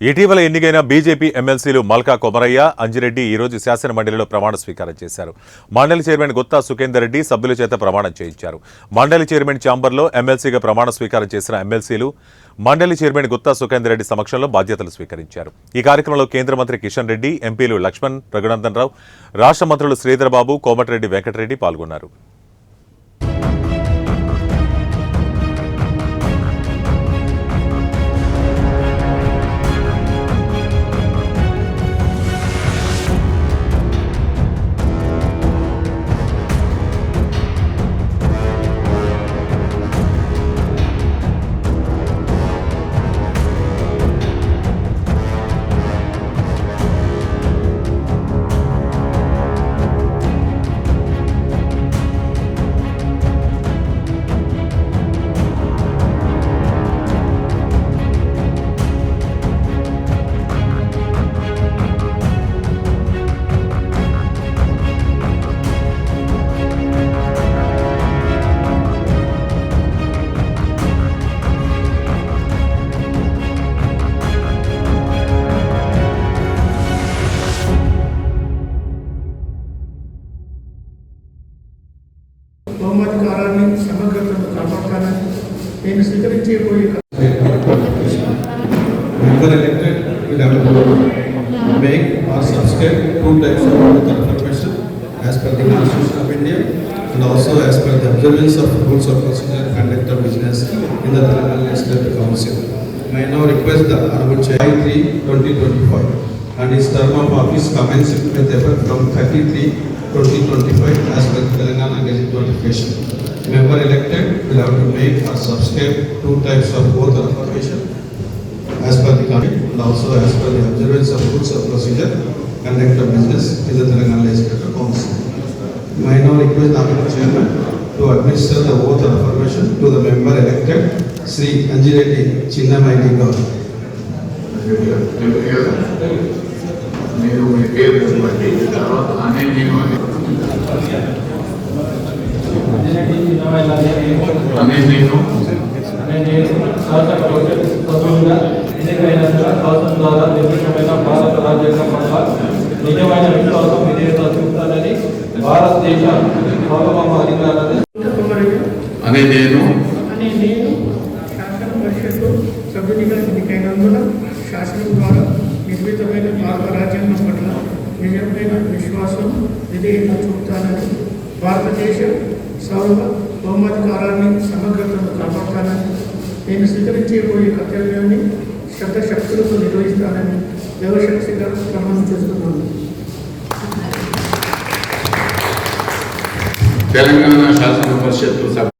ఇటీవల ఎన్నికైన బీజేపీ ఎమ్మెల్సీలు మల్కా కొమరయ్య అంజిరెడ్డి ఈ రోజు శాసన మండలిలో ప్రమాణ స్వీకారం చేశారు. మండలి చైర్మన్ గుత్తా సుఖేందర్ రెడ్డి సభ్యుల చేత ప్రమాణం చేయించారు. మండలి చైర్మన్ ఛాంబర్లో ఎమ్మెల్సీగా ప్రమాణ స్వీకారం చేసిన ఎమ్మెల్సీలు మండలి చైర్మన్ గుత్తా సుఖేందర్ రెడ్డి సమక్షంలో బాధ్యతలు స్వీకరించారు. ఈ కార్యక్రమంలో కేంద్ర మంత్రి కిషన్ రెడ్డి ఎంపీలు లక్ష్మణ్ రఘునందన్ రావు రాష్ట్ర మంత్రులు శ్రీధర్బాబు కోమటిరెడ్డి వెంకటరెడ్డి పాల్గొన్నారు. హోమాధికారాన్ని సమగ్రతను కాపాడాలని నేను స్వీకరించబోయే member elected will have to make or subscribe two types of oath of profession as per the Constitution of India and also as per the observance of rules of procedure and conduct of business in the Telangana Legislative Council. May I now request the Honorable Chair 3 2025 and his term of office commenced with effect from 33 2025 as per Telangana Gazette notification. Member elected will have to make or subscribe two types of oath of affirmation as per the committee and also as per the observance of rules of procedure conduct of business in the Telangana Legislative Council. May I now request the Honorable Chairman to administer the oath of affirmation to the member elected Sri Anjireti Chinnamayani Gaur. Thank you. Thank you. Thank you. తర్వాత అనే నేను అనే నేను నేను శాసన ఎన్నికైనందున ద్వారా నిర్మితమైన భారత రాజ్యాంగం పట్ల నిజమైన విశ్వాసం విధేయత చూపుతానని భారతదేశ సార్వభౌమ అధికారాన్ని అనే నేను అనే నేను శాసన పరిషత్తు సభ్యునిగా ఎన్నికైనందున శాసనం ద్వారా నిర్మితమైన భారత నిజమైన విశ్వాసం విధేయత చూపుతానని భారతదేశ సౌర హోమాధికారాన్ని సమగ్రతను కాపాడతానని నేను స్వీకరించబోయే కర్తవ్యాన్ని శక్తులతో నిర్వహిస్తానని దేవశక్తిగా ప్రమాణం చేస్తున్నాను. తెలంగాణ శాసన పరిషత్తు